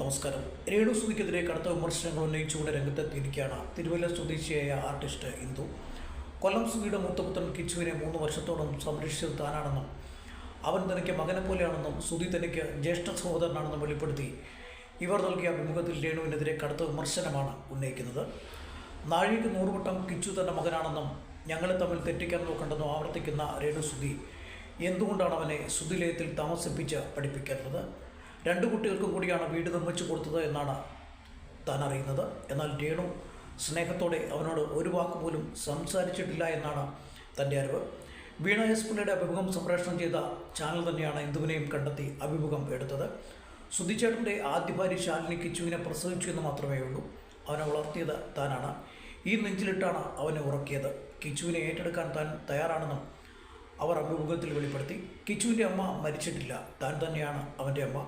നമസ്കാരം. രേണു സുധിക്കെതിരെ കടുത്ത വിമർശനങ്ങൾ ഉന്നയിച്ചുകൊണ്ട് രംഗത്തെത്തിയിരിക്കുകയാണ് തിരുവല്ല സ്വദേശിയായ ആർട്ടിസ്റ്റ് ഇന്ദു. കൊല്ലം സുധിയുടെ മൂത്തപുത്രൻ കിച്ചുവിനെ മൂന്ന് വർഷത്തോളം സംരക്ഷിച്ചത് താനാണെന്നും അവൻ തനിക്ക് മകനെ പോലെയാണെന്നും സുധി തനിക്ക് ജ്യേഷ്ഠ സഹോദരനാണെന്നും വെളിപ്പെടുത്തി. ഇവർ നൽകിയ അഭിമുഖത്തിൽ രേണുവിനെതിരെ കടുത്ത വിമർശനമാണ് ഉന്നയിക്കുന്നത്. നാഴിക നൂറുവട്ടം കിച്ചു തന്റെ മകനാണെന്നും ഞങ്ങളെ തമ്മിൽ തെറ്റിക്കാൻ നോക്കണ്ടെന്നും ആവർത്തിക്കുന്ന രേണു സുധി എന്തുകൊണ്ടാണ് അവനെ സുധിലയത്തിൽ താമസിപ്പിച്ച് പഠിപ്പിക്കുന്നത് രണ്ടു കുട്ടികൾക്കും കൂടിയാണ് വീട് നിർമ്മിച്ചു കൊടുത്തത് എന്നാണ് താൻ അറിയുന്നത്. എന്നാൽ രേണു സ്നേഹത്തോടെ അവനോട് ഒരു വാക്ക് പോലും സംസാരിച്ചിട്ടില്ല എന്നാണ് തന്റെ അറിവ്. വീണ എസ് പിള്ളയുടെ അഭിമുഖം സംപ്രേഷണം ചെയ്ത ചാനൽ തന്നെയാണ് ഇന്ദുവിനെയും കണ്ടെത്തി അഭിമുഖം എടുത്തത്. സുധിച്ചേട്ടന്റെ ആദ്യ ഭാര്യ ശാലിനി കിച്ചുവിനെ പ്രസവിച്ചു എന്ന് മാത്രമേ ഉള്ളൂ. അവനെ വളർത്തിയത് താനാണ്. ഈ നെഞ്ചിലിട്ടാണ് അവനെ ഉറക്കിയത്. കിച്ചുവിനെ ഏറ്റെടുക്കാൻ താൻ തയ്യാറാണെന്നും അവർ അഭിമുഖത്തിൽ വെളിപ്പെടുത്തി. കിച്ചുവിന്റെ അമ്മ മരിച്ചിട്ടില്ല. താൻ തന്നെയാണ് അവന്റെ അമ്മ.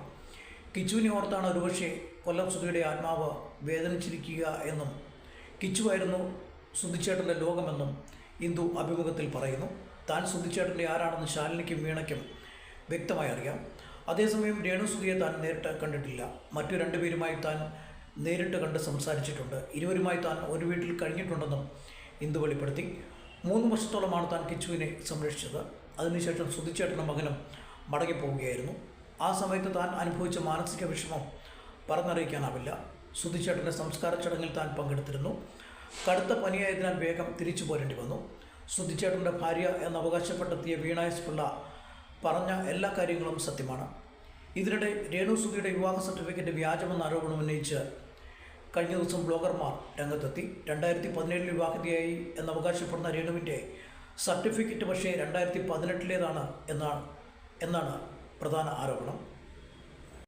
കിച്ചുവിനെ ഓർത്താണ് ഒരുപക്ഷെ കൊല്ലം സുധിയുടെ ആത്മാവ് വേദനിച്ചിരിക്കുക എന്നും കിച്ചുവായിരുന്നു സുധിച്ചേട്ടന്റെ ലോകമെന്നും ഇന്ദു അഭിമുഖത്തിൽ പറയുന്നു. താൻ സുധിച്ചേട്ടന്റെ ആരാണെന്ന് ശാലിനിക്കും വീണയ്ക്കും വ്യക്തമായി അറിയാം. അതേസമയം രേണു സുധിയെ താൻ നേരിട്ട് കണ്ടിട്ടില്ല. മറ്റു രണ്ടുപേരുമായി താൻ നേരിട്ട് കണ്ട് സംസാരിച്ചിട്ടുണ്ട്. ഇരുവരുമായി താൻ ഒരു വീട്ടിൽ കഴിഞ്ഞിട്ടുണ്ടെന്നും ഇന്ദു വെളിപ്പെടുത്തി. മൂന്ന് വർഷത്തോളമാണ് താൻ കിച്ചുവിനെ സംരക്ഷിച്ചത്. അതിനുശേഷം സുധിച്ചേട്ടനും മകനും മടങ്ങിപ്പോവുകയായിരുന്നു. ആ സമയത്ത് താൻ അനുഭവിച്ച മാനസിക വിഷമം പറഞ്ഞറിയിക്കാനാവില്ല. സുധിച്ചേട്ടന്റെ സംസ്കാര ചടങ്ങിൽ താൻ പങ്കെടുത്തിരുന്നു. കടുത്ത പനിയായതിനാൽ വേഗം തിരിച്ചു പോരേണ്ടി വന്നു. സുധിച്ചേട്ടന്റെ ഭാര്യ എന്ന് അവകാശപ്പെട്ടെത്തിയ വീണ എസ് പിള്ള പറഞ്ഞ എല്ലാ കാര്യങ്ങളും സത്യമാണ്. ഇതിനിടെ രേണു സുധിയുടെ വിവാഹ സർട്ടിഫിക്കറ്റ് വ്യാജമെന്ന ആരോപണം ഉന്നയിച്ച് കഴിഞ്ഞ ദിവസം ബ്ലോഗർമാർ രംഗത്തെത്തി. രണ്ടായിരത്തി പതിനേഴിൽ വിവാഹിതയായി എന്ന് അവകാശപ്പെടുന്ന രേണുവിന്റെ സർട്ടിഫിക്കറ്റ് പക്ഷേ രണ്ടായിരത്തി പതിനെട്ടിലേതാണ് എന്നാണ് എന്നാണ് പ്രധാന ആരോപണം.